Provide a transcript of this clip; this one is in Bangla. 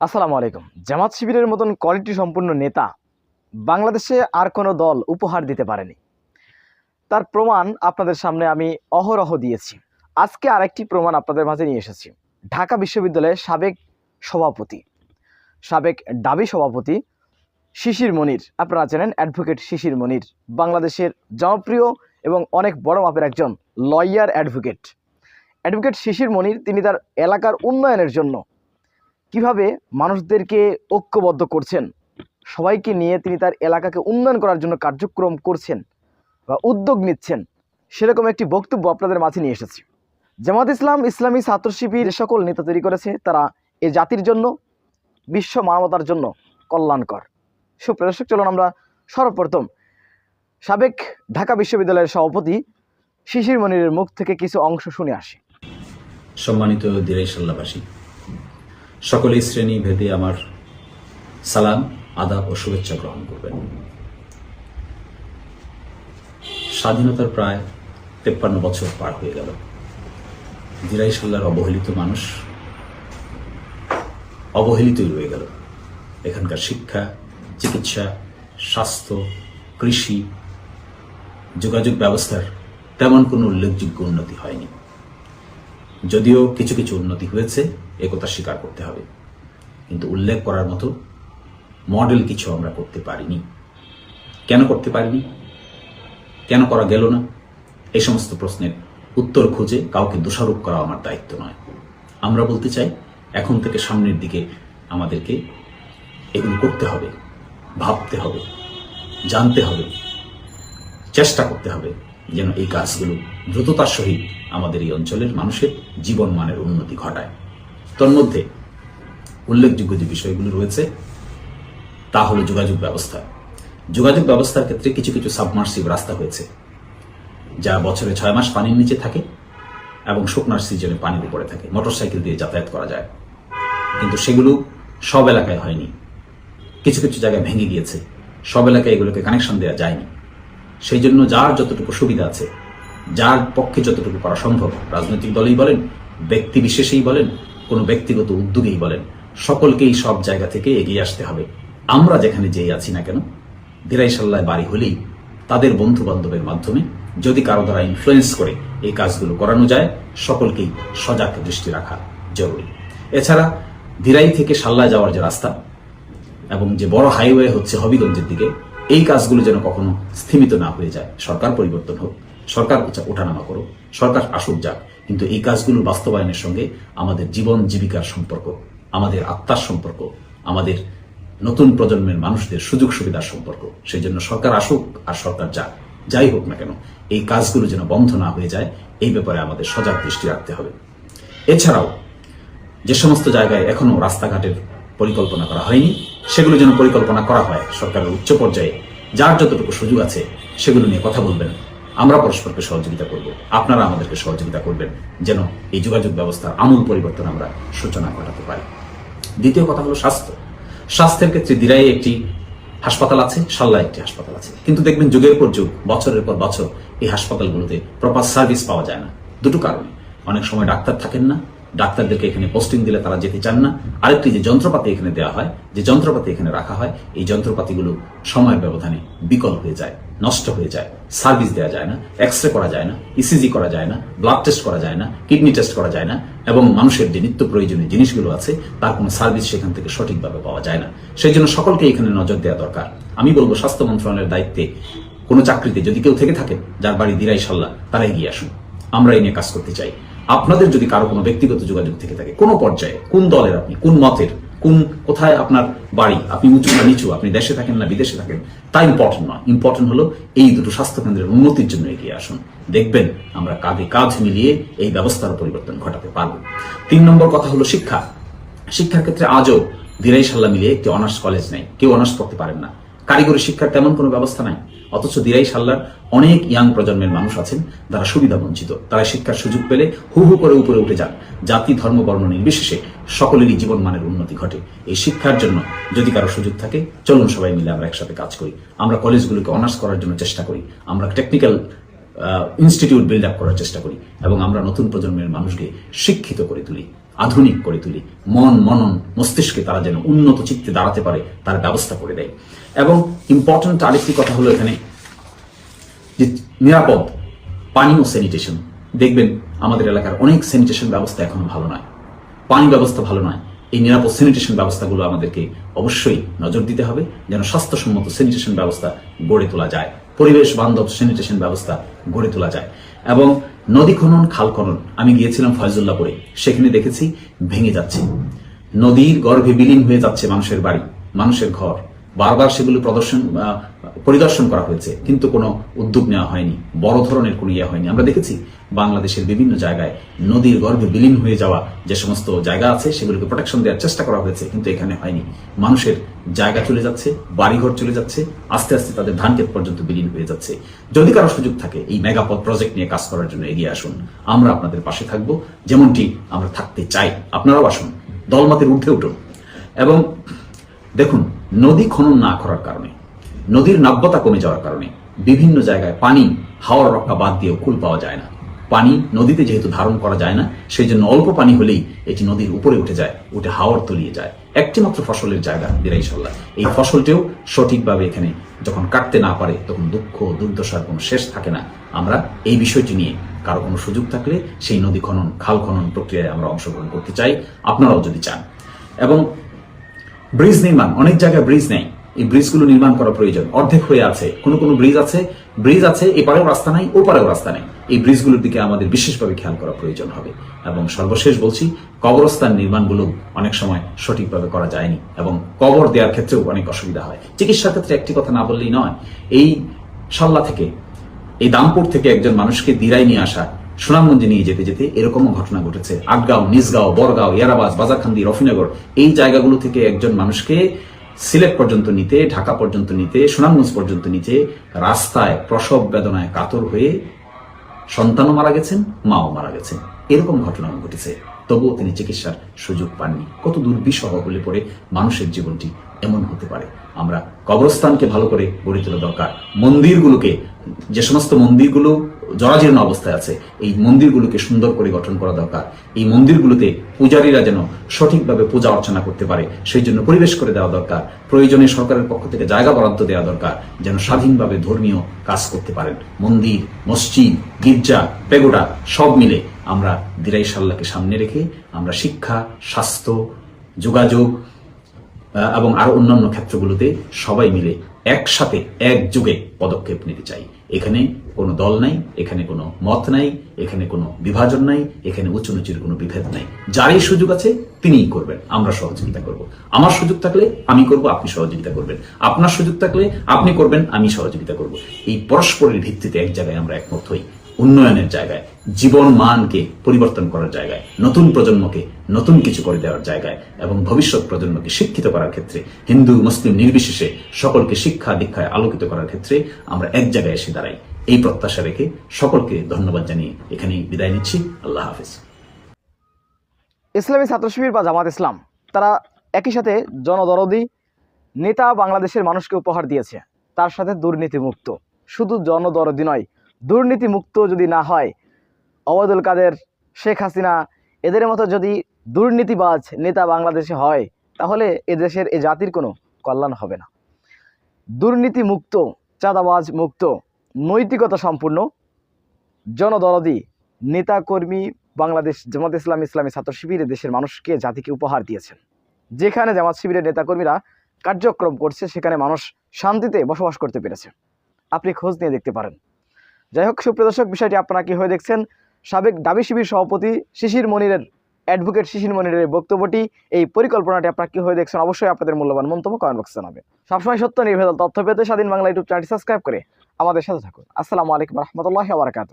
আসসালামু আলাইকুম। জামাত শিবিরের মতন কোয়ালিটি সম্পূর্ণ নেতা বাংলাদেশে আর কোনো দল উপহার দিতে পারেনি। তার প্রমাণ আপনাদের সামনে আমি অহরহ দিয়েছি। আজকে আরেকটি প্রমাণ আপনাদের মাঝে নিয়ে এসেছি। ঢাকা বিশ্ববিদ্যালয়ের সাবেক সভাপতি, সাবেক ডাবি সভাপতি শিশির মনির। আপনারা জানেন অ্যাডভোকেট শিশির মনির, বাংলাদেশের জনপ্রিয় এবং অনেক বড় মাপের একজন lawyer advocate. Advocate Shishir Monir, তিনি তার এলাকার উন্নয়নের জন্য কীভাবে মানুষদেরকে ঐক্যবদ্ধ করছেন? সবাইকে নিয়ে তিনি তার এলাকাকে উন্নয়ন করার জন্য কার্যক্রম করছেন বা উদ্যোগ নিচ্ছেন, সেরকম একটি বক্তব্য আপনাদের মাঝে নিয়ে এসেছি। জামাত ইসলাম ইসলামী ছাত্র শিবির সকল নেতা তৈরি করেছে, তারা এ জাতির জন্য, বিশ্ব মানবতার জন্য কল্যাণকর। সুপ্রদর্শক চলুন আমরা সর্বপ্রথম সাবেক ঢাকা বিশ্ববিদ্যালয়ের সভাপতি শিশির মনিরের মুখ থেকে কিছু অংশ শুনে আসি। সম্মানিত দিরাই সাল্লাবাসী সকলেই শ্রেণি ভেদে আমার সালাম, আদাব ও শুভেচ্ছা গ্রহণ করবেন। স্বাধীনতার প্রায় তেপ্পান্ন বছর পার হয়ে গেল। দিরাই সাল্লার অবহেলিত মানুষ অবহেলিতই রয়ে গেল। এখানকার শিক্ষা, চিকিৎসা, স্বাস্থ্য, কৃষি, যোগাযোগ ব্যবস্থার তেমন কোনো উল্লেখযোগ্য উন্নতি হয়নি। যদিও কিছু কিছু উন্নতি হয়েছে একথা স্বীকার করতে হবে। কিন্তু উল্লেখ করার মতো মডেল কিছু আমরা করতে পারিনি। কেন করতে পারিনি? কেন করা গেল না? এই সমস্ত প্রশ্নের উত্তর খুঁজে কাউকে দোষারোপ করা আমার দায়িত্ব নয়। আমরা বলতে চাই, এখন থেকে সামনের দিকে আমাদেরকে এগুলো করতে হবে, ভাবতে হবে, জানতে হবে, চেষ্টা করতে হবে যেন এই কাজগুলো দ্রুততার সহিত আমাদের এই অঞ্চলের মানুষের জীবন মানের উন্নতি ঘটায়। তন্মধ্যে উল্লেখযোগ্য যে বিষয়গুলো রয়েছে, তা হলো যোগাযোগ ব্যবস্থা। যোগাযোগ ব্যবস্থার ক্ষেত্রে কিছু কিছু সাবমার্সিভ রাস্তা হয়েছে, যা বছরে ছয় মাস পানির নিচে থাকে এবং শুকনার সিজনে পানির উপরে থাকে, মোটরসাইকেল দিয়ে যাতায়াত করা যায়। কিন্তু সেগুলো সব এলাকায় হয়নি। কিছু কিছু জায়গায় ভেঙে গিয়েছে। সব এলাকায় এগুলোকে কানেকশন দেওয়া যায়নি। সেই জন্য যার যতটুকু সুবিধা আছে যার পক্ষে যতটুকু করা সম্ভব। রাজনৈতিক দলেই বলেন, ব্যক্তি বিশেষেই বলেন, কোনো ব্যক্তিগত উদ্যোগেই বলেন, সকলকেই সব জায়গা থেকে এগিয়ে আসতে হবে। আমরা যেখানে যেই আছি না কেন, দিরাইশাল্লায় বাড়ি হলেই তাদের বন্ধু বান্ধবের মাধ্যমে যদি কারও দ্বারা ইনফ্লুয়েন্স করে এই কাজগুলো করানো যায়, সকলকেই সজাগ দৃষ্টি রাখা জরুরি। এছাড়া দিরাই থেকে সাল্লায় যাওয়ার যে রাস্তা এবং যে বড় হাইওয়ে হচ্ছে হবিগঞ্জের দিকে, এই কাজগুলো যেন কখনো স্থিমিত না হয়ে যায়। সরকার পরিবর্তন হোক। সরকার ওঠানামা করুক সরকার আসুক যাক, কিন্তু এই কাজগুলো বাস্তবায়নের সঙ্গে আমাদের জীবন জীবিকার সম্পর্ক, আমাদের আত্মার সম্পর্ক, আমাদের নতুন প্রজন্মের মানুষদের সুযোগ সুবিধার সম্পর্ক, সেই জন্য সরকার আসুক আর সরকার যাক, যাই হোক না কেন, এই কাজগুলো যেন বন্ধ না হয়ে যায়, এই ব্যাপারে আমাদের সজাগ দৃষ্টি রাখতে হবে। এছাড়াও, যে সমস্ত জায়গায় এখনও রাস্তাঘাটের পরিকল্পনা করা হয়নি, সেগুলো যেন পরিকল্পনা করা হয় সরকারের উচ্চ পর্যায়ে, যার যতটুকু সুযোগ আছে, সেগুলো নিয়ে কথা বলবেন। আমরা পরস্পরকে সহযোগিতা করব। আপনারা আমাদেরকে সহযোগিতা করবেন যেন এই যোগাযোগ ব্যবস্থার আমূল পরিবর্তন আমরা সূচনা ঘটাতে পারি। দ্বিতীয় কথা হলো স্বাস্থ্য। স্বাস্থ্যের ক্ষেত্রে দিরাই একটি হাসপাতাল আছে সাল্লা একটি হাসপাতাল আছে। কিন্তু দেখবেন যুগের পর যুগ, বছরের পর বছর এই হাসপাতালগুলোতে প্রপার সার্ভিস পাওয়া যায় না। দুটো কারণে। অনেক সময় ডাক্তার থাকেন না ডাক্তারদেরকে এখানে পোস্টিং দিলে তারা যেতে চান না। আরেকটি যে যন্ত্রপাতি এখানে দেওয়া হয়, যে যন্ত্রপাতি এখানে রাখা হয়, এই যন্ত্রপাতিগুলো সময়ের ব্যবধানে বিকল হয়ে যায়, নষ্ট হয়ে যায় সার্ভিস দেওয়া যায় না এক্স রে করা যায় না ইসিজি করা যায় না ব্লাড টেস্ট করা যায় না কিডনি টেস্ট করা যায় না, এবং মানুষের যে নিত্য প্রয়োজনীয় জিনিসগুলো আছে, তার কোনো সার্ভিস সেখান থেকে সঠিকভাবে পাওয়া যায় না। সেই জন্য সকলকে এখানে নজর দেওয়া দরকার। আমি বলব, স্বাস্থ্য মন্ত্রণালয়ের দায়িত্বে কোনো চাকরিতে যদি কেউ থেকে থাকে যার বাড়ি দিরাই সাল্লাহ তারা এগিয়ে আসুন। আমরা এই নিয়ে কাজ করতে চাই। আপনাদের যদি কারও কোনো ব্যক্তিগত যোগাযোগ থেকে থাকে, কোনো পর্যায়ে, কোন দলের আপনি, কোন মতের, কোন, কোথায় আপনার বাড়ি, আপনি উঁচু না নিচু, আপনি দেশে থাকেন না বিদেশে থাকেন, তা ইম্পর্টেন্ট নয়। ইম্পর্টেন্ট হলো এই দুটো স্বাস্থ্য কেন্দ্রের উন্নতির জন্য এগিয়ে আসুন। দেখবেন আমরা কাঁধে কাঁধ মিলিয়ে এই ব্যবস্থার পরিবর্তন ঘটাতে পারব। তিন নম্বর কথা হলো শিক্ষা। শিক্ষার ক্ষেত্রে আজও ধীরাই সাল্লা মিলিয়ে একটি অনার্স কলেজ নেই। কেউ অনার্স পড়তে পারেন না। কারিগরি শিক্ষার তেমন কোনো ব্যবস্থা নাই। অথচ দিরাই সাল্লার অনেক ইয়াং প্রজন্মের মানুষ আছেন যারা সুবিধা বঞ্চিত। তারা শিক্ষার সুযোগ পেলে হু হু করে উপরে উঠে যান। জাতি, ধর্ম, বর্ণ নির্বিশেষে সকলেরই জীবন মানের উন্নতি ঘটে। এই শিক্ষার জন্য যদি কারও সুযোগ থাকে, চলুন সবাই মিলে আমরা একসাথে কাজ করি। আমরা কলেজগুলোকে অনার্স করার জন্য চেষ্টা করি। আমরা টেকনিক্যাল ইনস্টিটিউট বিল্ড আপ করার চেষ্টা করি এবং আমরা নতুন প্রজন্মের মানুষকে শিক্ষিত করে তুলি। আধুনিক করে তুলি। মন, মনন, মস্তিষ্কে তারা যেন উন্নত চিত্তে দাঁড়াতে পারে, তার ব্যবস্থা করে দেয়। এবং ইম্পর্টেন্ট আরেকটি কথা হলো এখানে যে নিরাপদ পানি ও স্যানিটেশন দেখবেন আমাদের এলাকার অনেক স্যানিটেশন ব্যবস্থা এখনও ভালো নয়। পানি ব্যবস্থা ভালো নয়। এই নিরাপদ স্যানিটেশন ব্যবস্থাগুলো আমাদেরকে অবশ্যই নজর দিতে হবে, যেন স্বাস্থ্যসম্মত স্যানিটেশন ব্যবস্থা গড়ে তোলা যায়। পরিবেশ বান্ধব স্যানিটেশন ব্যবস্থা গড়ে তোলা যায়। এবং নদী খনন, খাল খনন, আমি গিয়েছিলাম ফয়জুল্লাপুরে সেখানে দেখেছি ভেঙে যাচ্ছে। নদীর গর্ভে বিলীন হয়ে যাচ্ছে মানুষের বাড়ি, মানুষের ঘর। বারবার সেগুলো প্রদর্শন পরিদর্শন করা হয়েছে, কিন্তু কোনো উদ্যোগ নেওয়া হয়নি, বড় ধরনের কোনো ইয়ে হয়নি। আমরা দেখেছি বাংলাদেশের বিভিন্ন জায়গায় নদীর গর্ভে বিলীন হয়ে যাওয়া যে সমস্ত জায়গা আছে, সেগুলোকে প্রোটেকশন দেওয়ার চেষ্টা করা হয়েছে, কিন্তু এখানে হয়নি। মানুষের জায়গা চলে যাচ্ছে, বাড়িঘর চলে যাচ্ছে, আস্তে আস্তে তাদের ধান ক্ষেত পর্যন্ত বিলীন হয়ে যাচ্ছে। যদি কারও সুযোগ থাকে, এই মেগাপথ প্রজেক্ট নিয়ে কাজ করার জন্য এগিয়ে আসুন। আমরা আপনাদের পাশে থাকব। যেমনটি আমরা থাকতে চাই, আপনারাও আসুন। দলমাতের উঠে উঠুন। এবং দেখুন নদী খনন না করার কারণে, নদীর নাব্যতা কমে যাওয়ার কারণে বিভিন্ন জায়গায় পানি, হাওয়ার রক্ষা বাদ দিয়েও কুল পাওয়া যায় না। পানি নদীতে যেহেতু ধারণ করা যায় না সেই জন্য অল্প পানি হলেই এটি নদীর উপরে উঠে যায়, উঠে হাওয়ার তলিয়ে যায়। একটি মাত্র ফসলের জায়গা বিরাইশাল্লাহ এই ফসলটিও সঠিকভাবে এখানে যখন কাটতে না পারে, তখন দুঃখ, দুর্দশার কোনো শেষ থাকে না। আমরা এই বিষয়টি নিয়ে কারও কোনো সুযোগ থাকলে সেই নদী খনন, খাল খনন প্রক্রিয়ায় আমরা অংশগ্রহণ করতে চাই। আপনারাও যদি চান। এবং ব্রিজ নির্মাণ, অনেক জায়গায় ব্রিজ নেই। এই ব্রিজগুলো নির্মাণ করা প্রয়োজন। অর্ধেক হয়ে আছে। কোনো কোনো ব্রিজ আছে। ব্রিজ আছে, এপারেও রাস্তা নাই, ওপারেও রাস্তা নেই। এই ব্রিজগুলোর দিকে আমাদের বিশেষভাবে খেয়াল করা প্রয়োজন হবে। এবং সর্বশেষ বলছি, কবরস্থান নির্মাণগুলো অনেক সময় সঠিকভাবে করা যায়নি এবং কবর দেওয়ার ক্ষেত্রেও অনেক অসুবিধা হয়। চিকিৎসার ক্ষেত্রে একটি কথা না বললেই নয়, এই সাল্লা থেকে, এই দামপুর থেকে একজন মানুষকে দিরাই নিয়ে আসা সুনামগঞ্জে নিয়ে যেতে যেতে এরকমও ঘটনা ঘটেছে। আটগাঁও নিজগাঁও বরগাঁও ইয়ারাবাজ, বাজারখান্দি, রফিনগর এই জায়গাগুলো থেকে একজন মানুষকে সিলেট পর্যন্ত নিতে, ঢাকা পর্যন্ত নিতে, সুনামগঞ্জ পর্যন্ত নিতে রাস্তায় প্রসব বেদনায় কাতর হয়ে সন্তানও মারা গেছেন, মাও মারা গেছেন। এরকম ঘটনাও ঘটেছে। তবুও তিনি চিকিৎসার সুযোগ পাননি। কত দুর্বিষহ হলে পরে মানুষের জীবনটি এমন হতে পারে। আমরা কবরস্থানকে ভালো করে গড়ে তোলা দরকার। মন্দিরগুলোকে, যে সমস্ত মন্দিরগুলো জরাজীর্ণ অবস্থায় আছে। এই মন্দিরগুলোকে সুন্দর করে গঠন করা দরকার। এই মন্দিরগুলোতে পূজারীরা যেন সঠিকভাবে পূজা অর্চনা করতে পারে, সেই জন্য পরিবেশ করে দেওয়া দরকার। প্রয়োজনে সরকারের পক্ষ থেকে জায়গা বরাদ্দ দেওয়া দরকার, যেন স্বাধীনভাবে ধর্মীয় কাজ করতে পারেন। মন্দির, মসজিদ, গির্জা পেগোডা সব মিলে আমরা দিরাই সাল্লাহকে সামনে রেখে আমরা শিক্ষা, স্বাস্থ্য, যোগাযোগ এবং আরও অন্যান্য ক্ষেত্রগুলোতে সবাই মিলে একসাথে একযোগে পদক্ষেপ নিতে চাই। এখানে কোনো দল নাই, এখানে কোনো মত নাই, এখানে কোনো বিভাজন নাই, এখানে উঁচু নিচুর কোনো বিভেদ নাই। যারই সুযোগ আছে, তিনিই করবেন। আমরা সহযোগিতা করব। আমার সুযোগ থাকলে আমি করব, আপনি সহযোগিতা করবেন। আপনার সুযোগ থাকলে আপনি করবেন, আমি সহযোগিতা করব। এই পরস্পরের ভিত্তিতে এক জায়গায় আমরা একমত হই। উন্নয়নের জায়গায়। জীবন মানকে পরিবর্তন করার জায়গায়, নতুন প্রজন্মকে নতুন কিছু করে দেওয়ার জায়গায় এবং ভবিষ্যৎ প্রজন্মকে শিক্ষিত করার ক্ষেত্রে, হিন্দু, মুসলিম নির্বিশেষে সকলকে শিক্ষা দীক্ষায় আলোকিত করার ক্ষেত্রে আমরা এক জায়গায় এসে দাঁড়াই। এই প্রত্যাশা রেখে সকলকে ধন্যবাদ জানিয়ে এখানেই বিদায় নিচ্ছি। আল্লাহ হাফিজ। ইসলামী ছাত্র শিবির বা জামাত ইসলাম, তারা একই সাথে জনদরদি নেতা বাংলাদেশের মানুষকে উপহার দিয়েছে। তার সাথে দুর্নীতিমুক্ত। শুধু জনদরদি নয়, দুর্নীতিমুক্ত যদি না হয় অবদুল কাদের, শেখ হাসিনা, এদের মতো যদি দুর্নীতিবাজ নেতা বাংলাদেশে হয়, তাহলে এদেশের এ জাতির কোনো কল্যাণ হবে না। দুর্নীতি মুক্ত চাঁদাবাজ মুক্ত নৈতিকতা সম্পূর্ণ জনদরদি নেতাকর্মী বাংলাদেশ জামাত ইসলাম ইসলামী ছাত্র শিবিরে দেশের মানুষকে, জাতিকে উপহার দিয়েছেন। যেখানে জামাত শিবিরের নেতাকর্মীরা কার্যক্রম করছে, সেখানে মানুষ শান্তিতে বসবাস করতে পেরেছে। আপনি খোঁজ নিয়ে দেখতে পারেন। যাই হোক, সুপ্রিয় দর্শক, বিষয়টি আপনারা কি হয়ে দেখছেন? সাবেক দাবি শিবির সভাপতি শিশির মনিরের অ্যাডভোকেট শিশির মনিরের এই বক্তব্যটি, এই পরিকল্পনাটি আপনার কীভাবে দেখছেন অবশ্যই আপনাদের মূল্যবান মন্তব্য কমেন্ট বক্সে জানাবেন। সবসময় সত্য নির্ভেজাল তথ্য পেতে স্বাধীন বাংলা ইউটিউব চ্যানেলটি সাবস্ক্রাইব করে আমাদের সাথে থাকুন। আসসালামু আলাইকুম রহমতুল্লাহ বারকাত